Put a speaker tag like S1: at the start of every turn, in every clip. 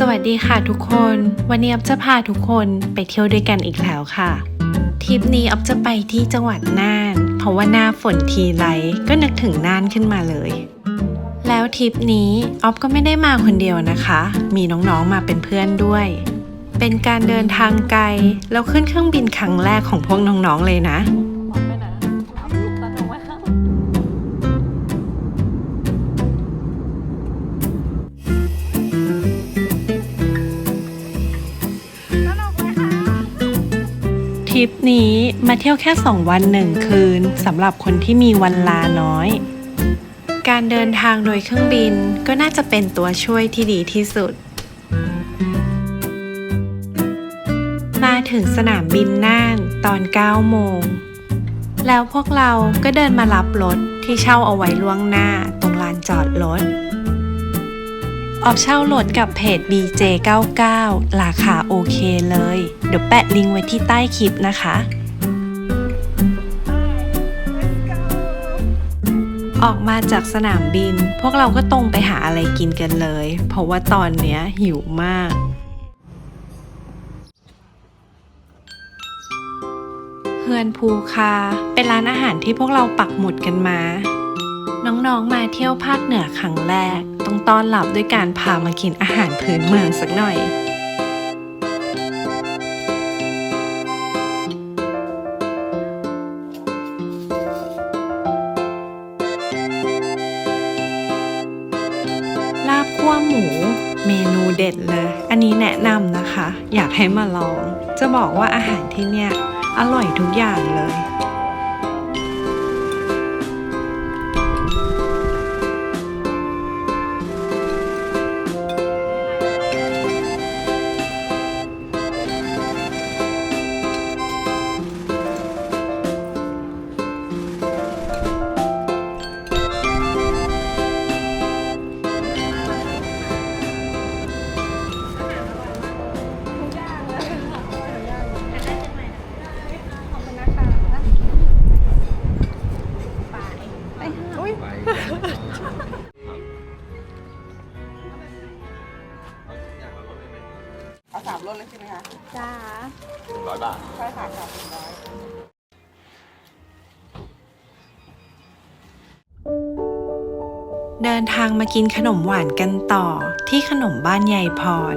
S1: สวัสดีค่ะทุกคน วันนี้อับจะพาทุกคนไปเที่ยวด้วยกันอีกแล้วค่ะทริปนี้อับจะไปที่จังหวัดน่าน เพราะว่าหน้าฝนทีไรก็นึกถึงน่านขึ้นมาเลย แล้วทริปนี้ออฟก็ไม่ได้มาคนเดียวนะคะ มีน้องๆมาเป็นเพื่อนด้วย เป็นการเดินทางไกล แล้วขึ้นเครื่องบินครั้งแรกของพวกน้องๆเลยนะทริปนี้มาเที่ยวแค่ 2 วันหนึ่งคืนสำหรับคนที่มีวันลาน้อย การเดินทางโดยเครื่องบินก็น่าจะเป็นตัวช่วยที่ดีที่สุด มาถึงสนามบินน่านตอน 9 โมง แล้วพวกเราก็เดินมารับรถที่เช่าเอาไว้ล่วงหน้าตรงลานจอดรถ ออกเช่ารถกับเพจ BJ99 ราคาโอเคเลย เดี๋ยวแปะลิงก์ไว้ที่ใต้คลิปนะคะ ออกมาจากสนามบิน พวกเราก็ตรงไปหาอะไรกินกันเลย เพราะว่าตอนเนี้ยหิวมาก เฮือนภูคา เป็นร้านอาหารที่พวกเราปักหมุดกันมา น้องๆมาเที่ยวภาคเหนือครั้งแรก ต้องต้อนรับด้วยการพามากินอาหารพื้นเมืองสักหน่อย ให้มาลอง จะบอกว่าอาหารที่เนี่ย อร่อยทุกอย่างเลย
S2: เดิ
S1: นทางมากินขนมหวานกันต่อที่ขนมบ้านยายพร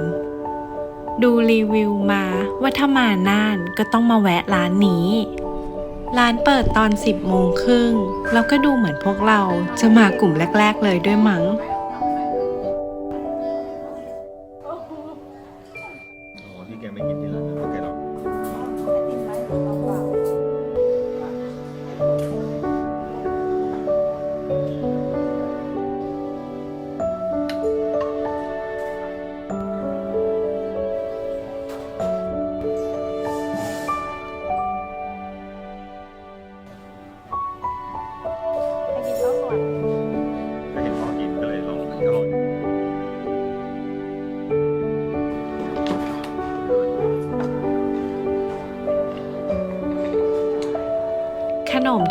S1: ดูรีวิวมาว่าถ้ามาน่านก็ต้องมาแวะร้านนี้ ร้านเปิดตอน 10โมงครึ่งแล้วก็ดูเหมือนพวกเราจะมากลุ่มแรก ๆ เลยด้วยมั้ง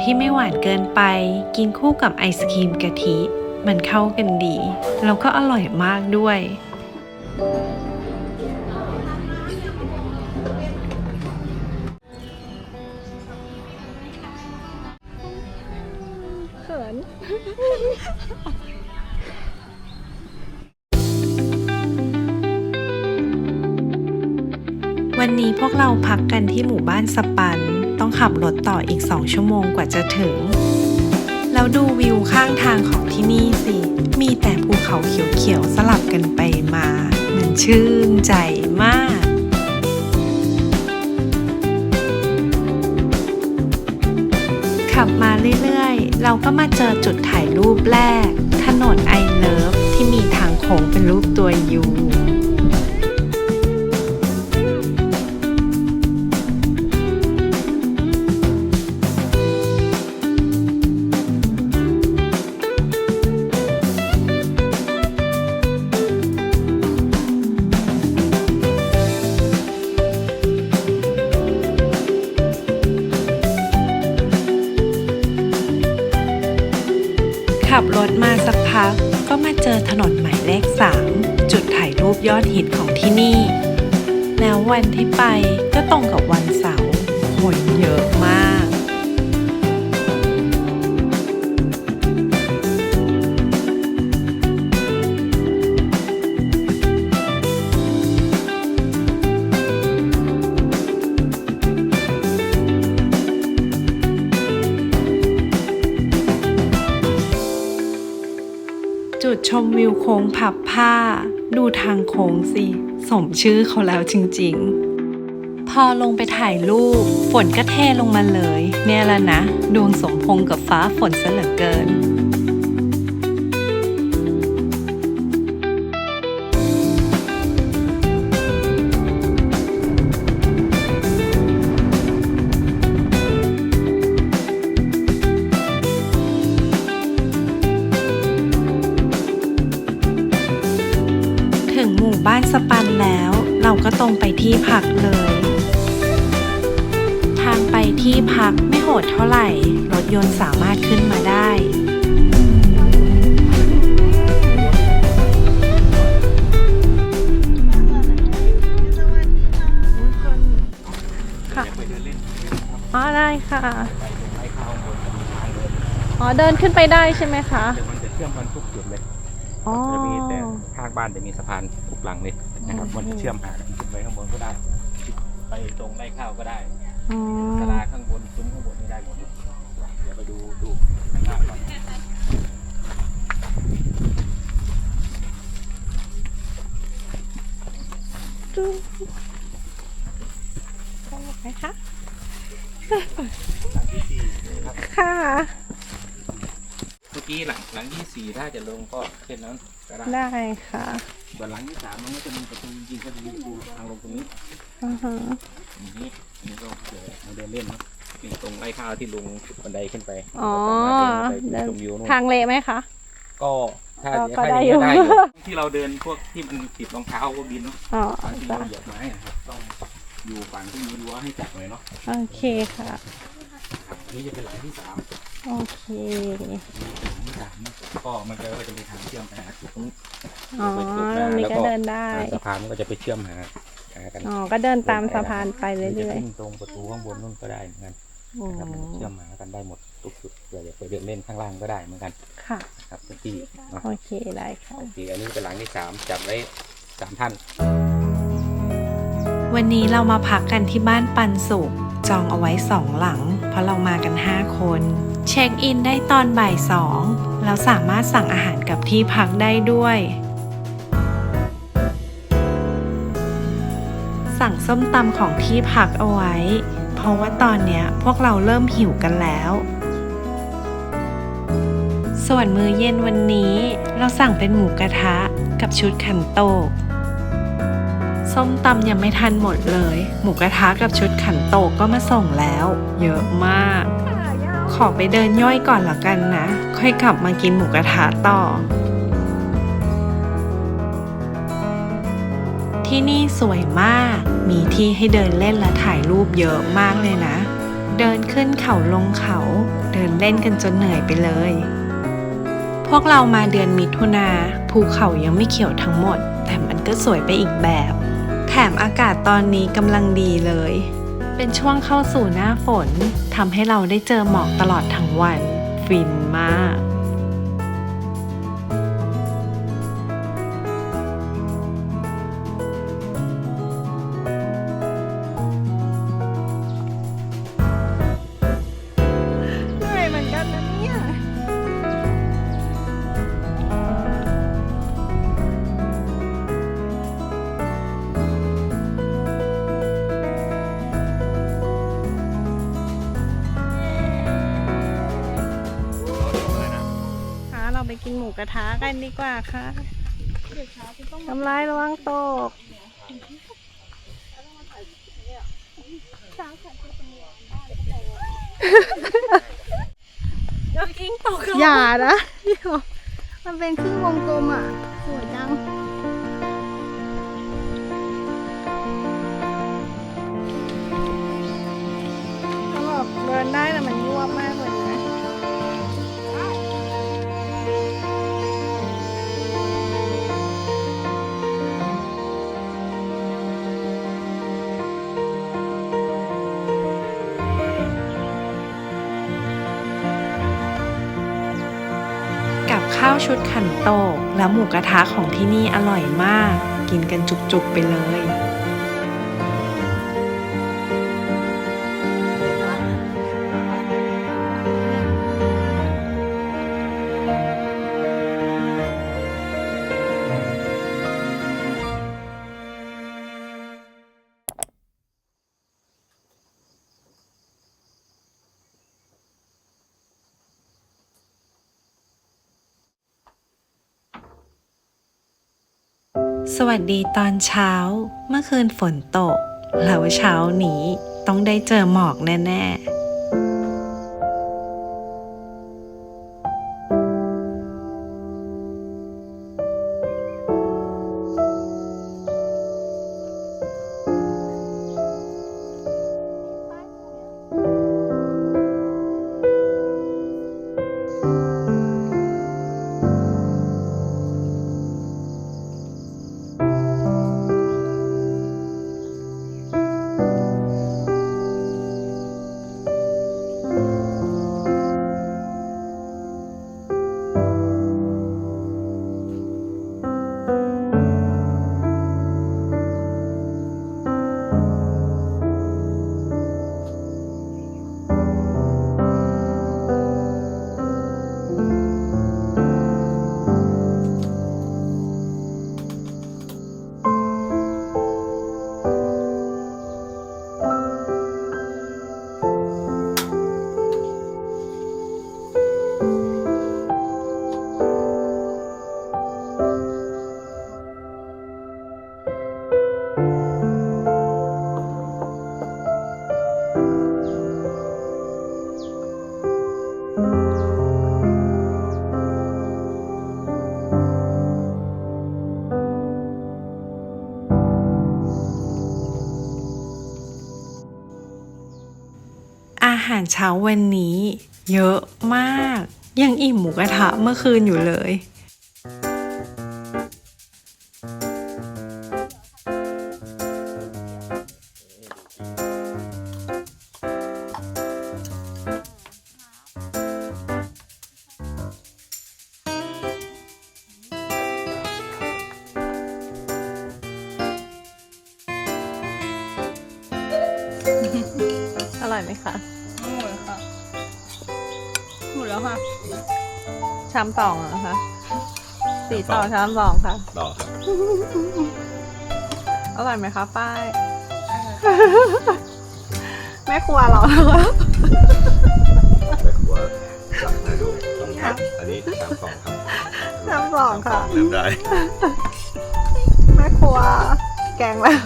S3: ที่ไม่ห
S4: วา
S1: นเกินไป กินคู่กับไอศครีมกะทิ มันเข้ากันดี แล้วก็อร่อยมากด้วย
S4: ขั
S1: บรถต่ออีก 2 ชั่วโมงกว่าจะถึง แล้วดูวิวข้างทางของที่นี่สิ มีแต่ภูเขาเขียวๆสลับกันไปมา มันชื่นใจมากขับมาเรื่อยๆ เราก็มาเจอจุดถ่ายรูปแรก ถนนไอเลิฟที่มีทางโค้งเป็นรูปตัวยู เลข 3 จุดถ่ายรูปยอดฮิตของที่นี่ แล้ววันที่ไปก็ตรงกับวันเสาร์คนเยอะมาก มวิวโค้งพับผ้า ดูทางโค้งสิ สมชื่อเขาแล้วจริงๆ พอลงไปถ่ายรูป ฝนก็เทลงมาเลย เนี่ยละนะ ดวงสมพงกับฟ้าฝนซะเหลือเกิน บ้านสปันแล้ว เราก็ตรงไปที่พักเลย ทางไปที่พักไม่โหดเท่าไหร่ รถยนต์สามารถขึ้นมาได้ค่ะอ๋อได้ค่ะ อ๋อเดินขึ้นไปได้ใช่ไหมคะ
S2: เดี๋ยวมันจะเชื่อมกันทุกจุดเลย
S1: อ๋อ
S2: จะมีแต่ข้างบ้านจะมีสะพานทุก หลังเลยนะครับ มันจะเชื่อมหากันขึ้นไปข้างบนก็ได้ ไปตรงไร่ข้าวก็ได้
S1: อ๋อ
S2: ศาลาข้างบนซุ้มข้างบนนี่ได้หมดเดี๋ยวไปดูดูข้างล่างก่อน
S1: ดูได้ไหมคะ
S2: หลังที่สี่นะครับ
S1: ค่ะ
S2: เมื่อกี้หลังหลังที่สี่ถ้าจะลงก็เช่นนั้นก็ได้
S1: ได้ค่ะ
S2: ส่วนหลังที่สามมันก็จะมีประตูจริงๆก็จะมีประตูทางลงตรงนี้
S1: อือฮะ
S2: อย่างนี้อันนี้ก็เดี๋ยวมาเดินเล่นนะนี่ตรงไร่ข้าวที่ลงบันไดขึ้นไป
S1: อ๋อ
S2: สามารถเดินไปชมวิวนู่น
S1: ทางเละไหมคะ
S2: ก็ถ้า
S1: ก็
S2: ถ้า
S1: ได้
S2: อยู่ ได้อยู่ที่เราเดินพวกที่มันติดรองเท้าก็บินเนาะ
S1: อ๋อบา
S2: งที
S1: จ้ะ
S2: เราเหยียบไม้นะครับต้องอยู่ฝั่งที่มีรั้วให้จับหน่อยเนาะ
S1: โอเคค่ะ
S2: อันนี้จะเป็นหลังที่สาม
S1: โอเค
S2: หลังที่สามก็มันก็จะมีทางเชื่อมไปหาจุดนู้น
S1: อ๋อตรงนี้ก็เดินได้
S2: ทางสะพานมันก็จะไปเชื่อมหาหากัน
S1: อ๋อก็เดินตามสะพานไป
S2: หรือจะ
S1: เรื่อย
S2: ขึ้นตรงประตูข้างบนนู่นก็ได้เหมือนกัน
S1: ๆอ๋อ
S2: นะครับมันเชื่อมหากันได้หมดทุกจุดเผื่อจะไปเดินเล่นข้างล่างก็ได้เหมือนกัน
S1: ค่ะ
S2: ครับพื้นที่เนาะ
S1: โอเคได้ค่ะ
S2: โอเคอันนี้เป็นหลังที่สามจับไว้สามท่าน
S1: วันนี้เรามาพักกันที่บ้านปันสุขจองเอาไว้สองหลัง เพราะเรามากัน5คน เช็คอินได้ตอนบ่ายสองแล้วสามารถสั่งอาหารกับที่พักได้ด้วย สั่งส้มตำของที่พักเอาไว้ เพราะว่าตอนนี้พวกเราเริ่มหิวกันแล้ว ส่วนมื้อเย็นวันนี้เราสั่งเป็นหมูกระทะกับชุดขันโตกส้มตำยังไม่ทันหมดเลย หมูกระทะกับชุดขันโตกก็มาส่งแล้ว เยอะมาก ขอไปเดินย่อยก่อนละกันนะ ค่อยกลับมากินหมูกระทะต่อ ที่นี่สวยมาก มีที่ให้เดินเล่นและถ่ายรูปเยอะมากเลยนะ เดินขึ้นเขาลงเขา เดินเล่นกันจนเหนื่อยไปเลย พวกเรามาเดือนมิถุนาภูเขายังไม่เขียวทั้งหมด แต่มันก็สวยไปอีกแบบ แถมอากาศตอนนี้กำลังดีเลย เป็นช่วงเข้าสู่หน้าฝน ทำให้เราได้เจอหมอกตลอดทั้งวัน ฟินมาก
S4: กินหมูกระทะกันดีกว่าค่ะทำลายระวังตกอย่านะเดี๋ยวมันเป็นครึ่งวงกลมอะ สวยจังเขาบอกเดินได้แต่มันยวบมาก ข้าว
S1: ชุดขันโตกและหมูกระทะของที่นี่อร่อยมาก กินกันจุกๆไปเลย วัสดีตอนเช้า เมื่อคืนฝนตก แล้วเช้านี้ต้องได้เจอหมอกแน่ ๆารเช้าวันนี้ เยอะมาก ยังอิ่มหมูกระทะเมื่อคืนอยู่เลย
S5: แล้วค่ะ
S4: ชามสองเหรอคะสีต่อชามสองค่ะ
S3: ต่อครับ
S4: อร่อยไหมคะป้าย แม่ครัวเรานะคะ
S3: แม่ครัวสั่งให้ดูครับอันนี้สามกล่องครับ
S4: ชามสองค่ะ
S3: เริ่มได้
S4: แม่ครัวแกงแล้ว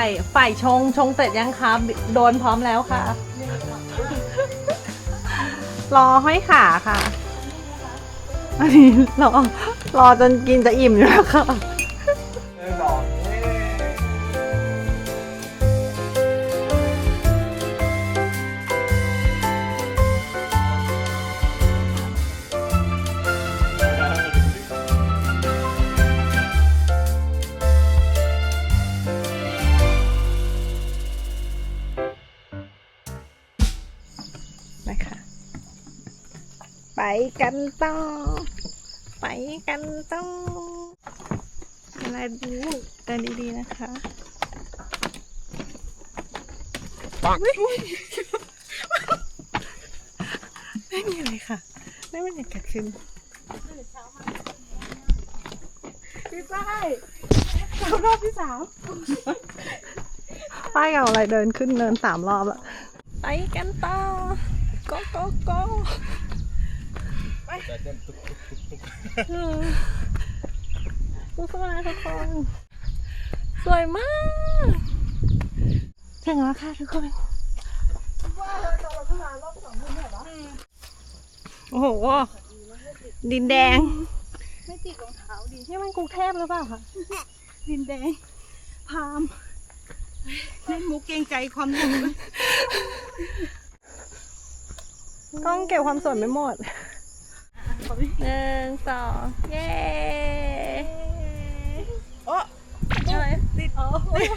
S4: ฝ่ายฝ่ายชงชงเสร็จยังคะโดนพร้อมแล้วค่ะ รอห้อยขาค่ะ อันนี้รอรอจนกินจะอิ่มอยู่แล้วค่ะนะคะ กันต่อ ไปกันต่อเวลาดูเดินดีๆนะคะปังไม่มีอะไรค่ะไม่มีอะไรเกิดขึ้นพี่ป้ายรอบที่สามป้ายกับอะไรเดินขึ้นเนินสามรอบแล้วไปกันต่อ โกโกโกไปสู้ๆนะทุกคน สวยมากถึงแล้วค่ะทุกคนโอ้โห ดินแดง
S5: ไม่ติดรองเท้าดี
S4: นี่มันกรุงเทพหรือเปล่าคะ
S5: ดินแดง พามเล่นมุกเกรงใจความหนุ่ม
S4: กล้องเก็บความสวยไม่หมด หนึ่งสองเย้
S2: โอ้ยติด
S4: ติด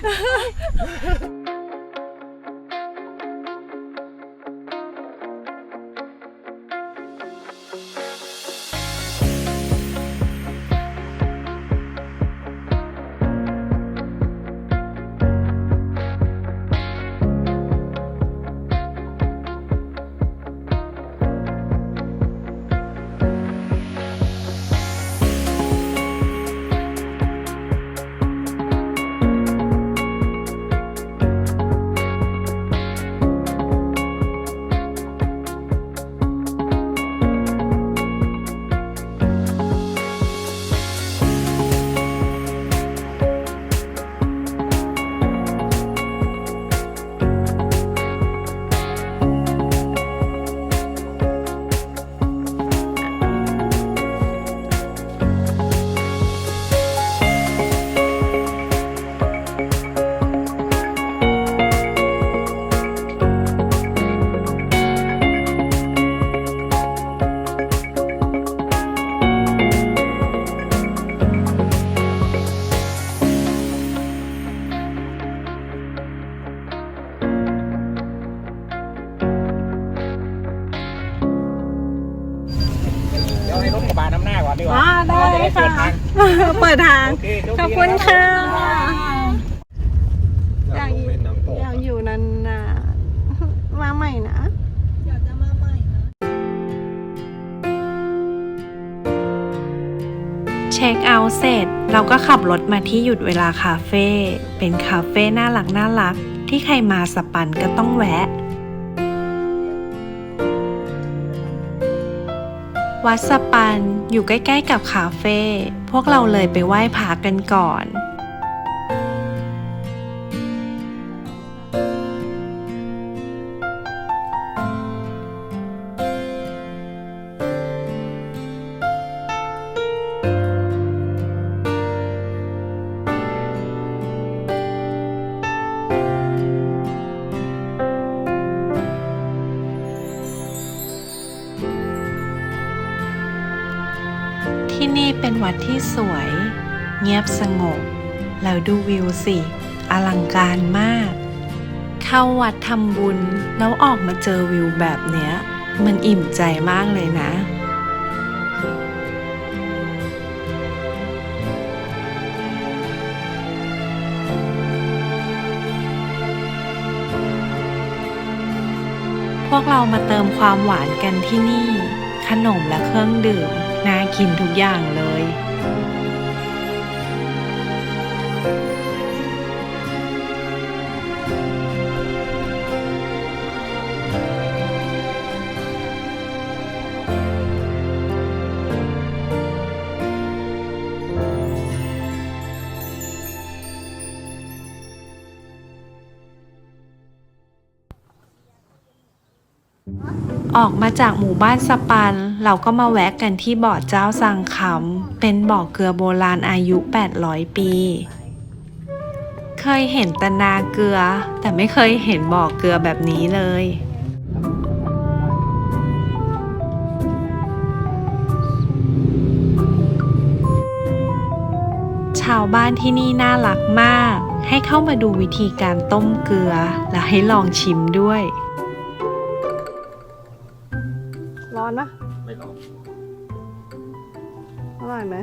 S4: ค
S2: โช
S4: ขอบ
S2: ดี
S4: คุณ
S2: นะ
S4: ค่ะ
S3: อยากลงเล่นน้ำตก
S4: อยากอยู่นานๆ มาใหม่นะ
S5: อยากจะมาใหม่นะ
S1: เช็คเอาท์เสร็จ เราก็ขับรถมาที่หยุดเวลาคาเฟ่ เป็นคาเฟ่น่ารักน่ารัก ที่ใครมาสปันก็ต้องแวะวัดสปันอยู่ใกล้ ๆ กับคาเฟ่ พวกเราเลยไปไหว้พระกันก่อน สวย เงียบสงบ แล้วดูวิวสิ อลังการมาก เข้าวัดทำบุญแล้วออกมาเจอวิวแบบเนี้ย มันอิ่มใจมากเลยนะพวกเรามาเติมความหวานกันที่นี่ ขนมและเครื่องดื่ม น่ากินทุกอย่างเลย ออกมาจากหมู่บ้านสปัน เราก็มาแวะกันที่บ่อเจ้าสังคำเป็นบ่อเกลือโบราณอายุ 800 ปี เคยเห็นแตนาเกลือ แต่ไม่เคยเห็นบ่อเกลือแบบนี้เลยชาวบ้านที่นี่น่ารักมาก ให้เข้ามาดูวิธีการต้มเกลือ และให้ลองชิมด้วย
S4: อนปะ
S3: ไม่ร้อน
S4: อร่อยไหม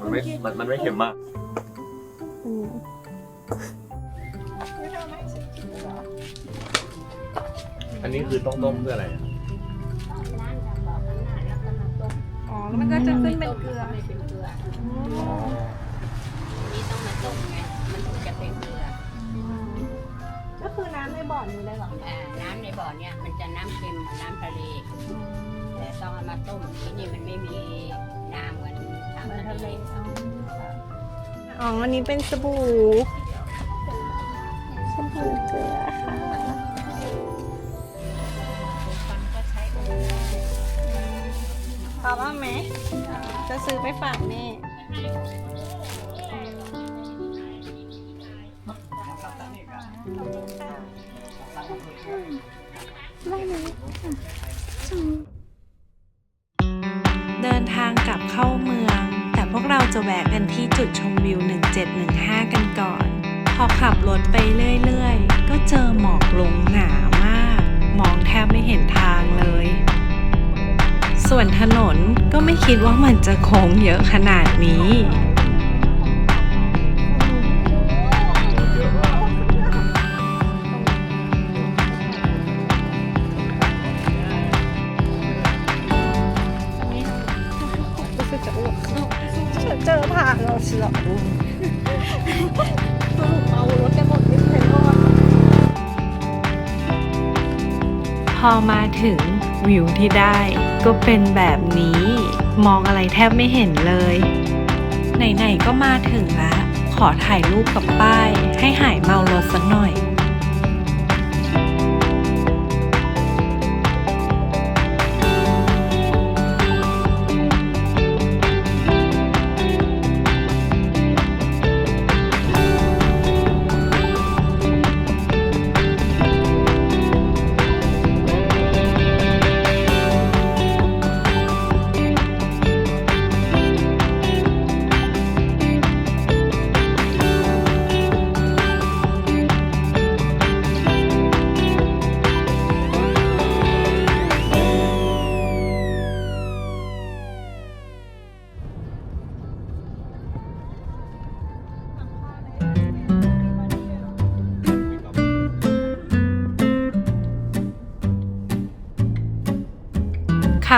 S3: มันไม่มันมันไม่เค็มมาก
S4: อืม
S3: อันนี้คือต้องต้มเพื่ออะไรอะ
S4: อ๋อแล้วมันก็จะขึ้นเป็นเกลือ
S3: อ๋อ
S6: นี่ต้องมาต้มไง ก็
S4: คือน้ำในบ่อนี้เลยเหรอ
S6: อ่าน้ำในบ่อเนี่ยมันจะน้ำเค็มเหมือนน้ำทะเล แต่ต้องเอามาต้มที่นี่มันไม่มีน้ำเหมือนทางทะเล
S4: อ๋ออันนี้เป็นสบู่สบู่เกลือค่ะ
S6: ฟันก็ใช้โอ
S4: พอบ้างไหม จะซื้อไปฝากแม่
S1: 115 กันก่อน พอขับรถไปเรื่อยๆ ก็เจอหมอกลงหนามาก มองแทบไม่เห็นทางเลย ส่วนถนนก็ไม่คิดว่ามันจะโค้งเยอะขนาดนี้
S4: อมา
S1: ถึงวิวที่ได้ ก็เป็นแบบนี้ มองอะไรแทบไม่เห็นเลย ไหนๆก็มาถึงแล้วขอถ่ายรูปกับป้าย ให้หายเมารถสักหน่อย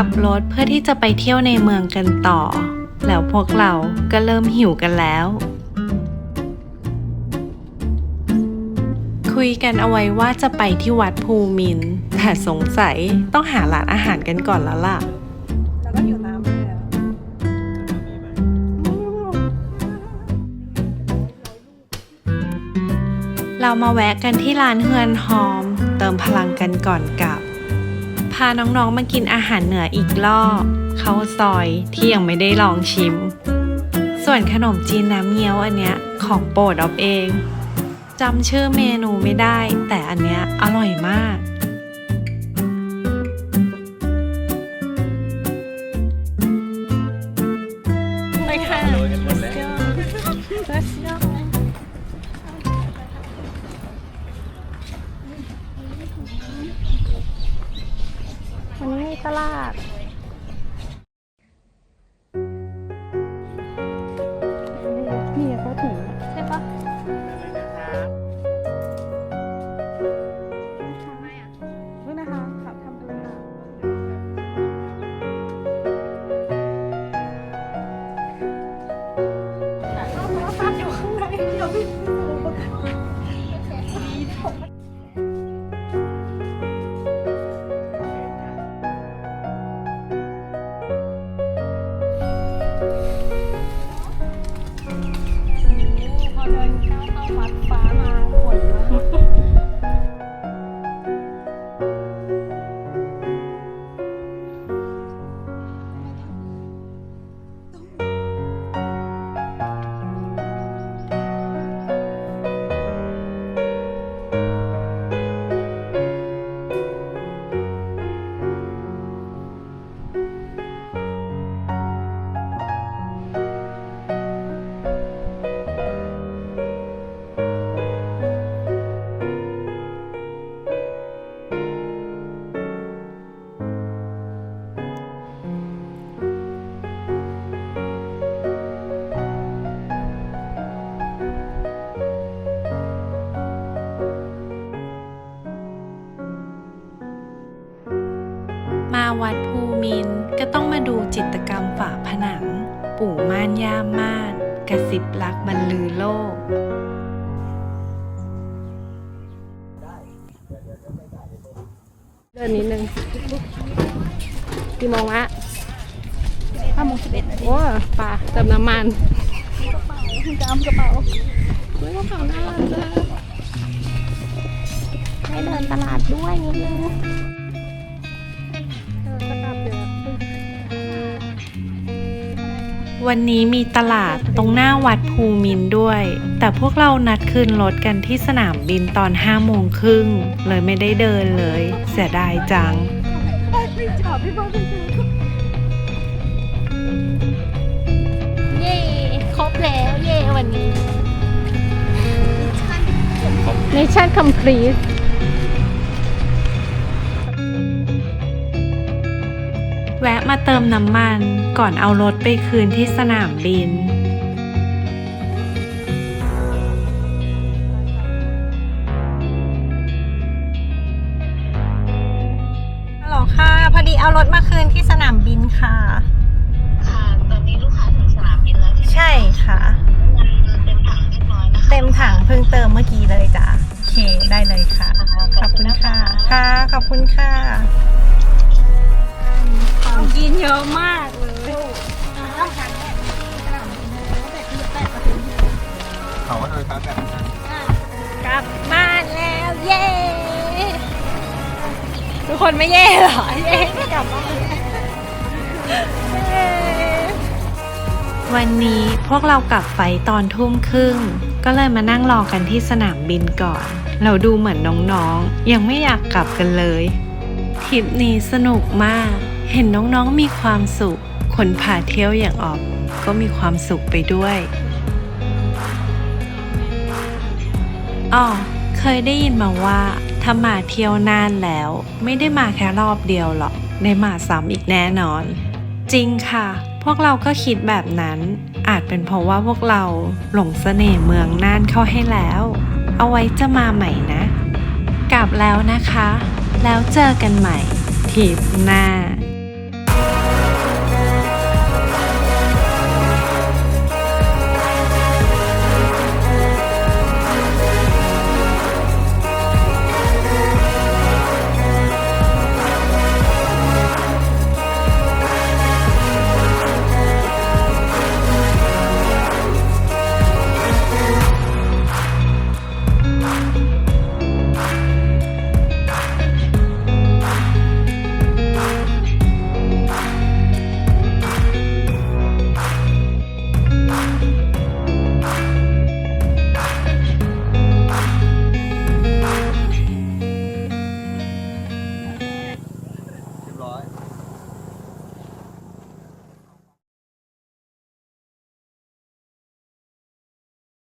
S1: ขับรถเพื่อที่จะไปเที่ยวในเมืองกันต่อ แล้วพวกเราก็เริ่มหิวกันแล้ว คุยกันเอาไว้ว่าจะไปที่วัดภูมิน แต่สงสัยต้องหาร้านอาหารกันก่อนแล้วล่ะ
S4: แล้วก็อยู่น้ำเลย
S1: เรามาแวะกันที่ร้านเฮือนหอม เติมพลังกันก่อนกลับ พาน้องๆมากินอาหารเหนืออีกรอบข้าวซอยที่ยังไม่ได้ลองชิม ส่วนขนมจีนน้ำเงี้ยวอันเนี้ยของโปรดออฟเองจำชื่อเมนูไม่ได้ แต่อันเนี้ยอร่อยมาก
S2: วั
S4: ด
S1: ภูมินทร์ก็ต้องมาดูจิตรกรรมฝาผนัง ปู่ม่านย่าม่าน กระสิบลักบรรลือโลก
S4: เดินนิดนึงกี่โมงละ
S5: ห้าโมงสิบเอ็ดนาที
S4: โอ้ป่าเติมน้ำมัน
S5: จามกระเป๋า
S4: เฮ้ยกระเป๋าน่ารักจังให้เดินตลาดด้วยนิดนึง วั
S1: นนี้มีตลาดตรงหน้าวัดภูมินทร์ด้วย แต่พวกเรานัดคืนรถกันที่สนามบินตอน5โมงครึ่งเลยไม่ได้เดินเลย เสียดายจัง
S5: ไม่จับพี่พ่อพี่
S4: เย้ครบแล้วเย่วันนี้ Mission complete
S1: แวะมาเติมน้ำมันก่อนเอารถไปคืนที่สนามบิน
S4: เขา
S5: ก็
S2: โดยการแบบนั้น
S4: กลับบ้านแล้วเย้ทุกคนไม่เย่เหรอเย่กลับบ้าน
S1: วันนี้พวกเรากลับไฟตอนทุ่มครึ่ง ก็เลยมานั่งรอกันที่สนามบินก่อน เราดูเหมือนน้องๆ ยังไม่อยากกลับกันเลยทริปนี้สนุกมาก เห็นน้องๆมีความสุข คนพาเที่ยวอย่างออกก็มีความสุขไปด้วย อ๋อเคยได้ยินมาว่าถ้ามาเที่ยวนานแล้ว ไม่ได้มาแค่รอบเดียวหรอกได้มาซ้ำอีกแน่นอน จริงค่ะ พวกเราก็คิดแบบนั้น อาจเป็นเพราะว่าพวกเราหลงเสน่ห์เมืองน่านเข้าให้แล้ว เอาไว้จะมาใหม่นะ กลับแล้วนะคะ แล้วเจอกันใหม่ทริปหน้า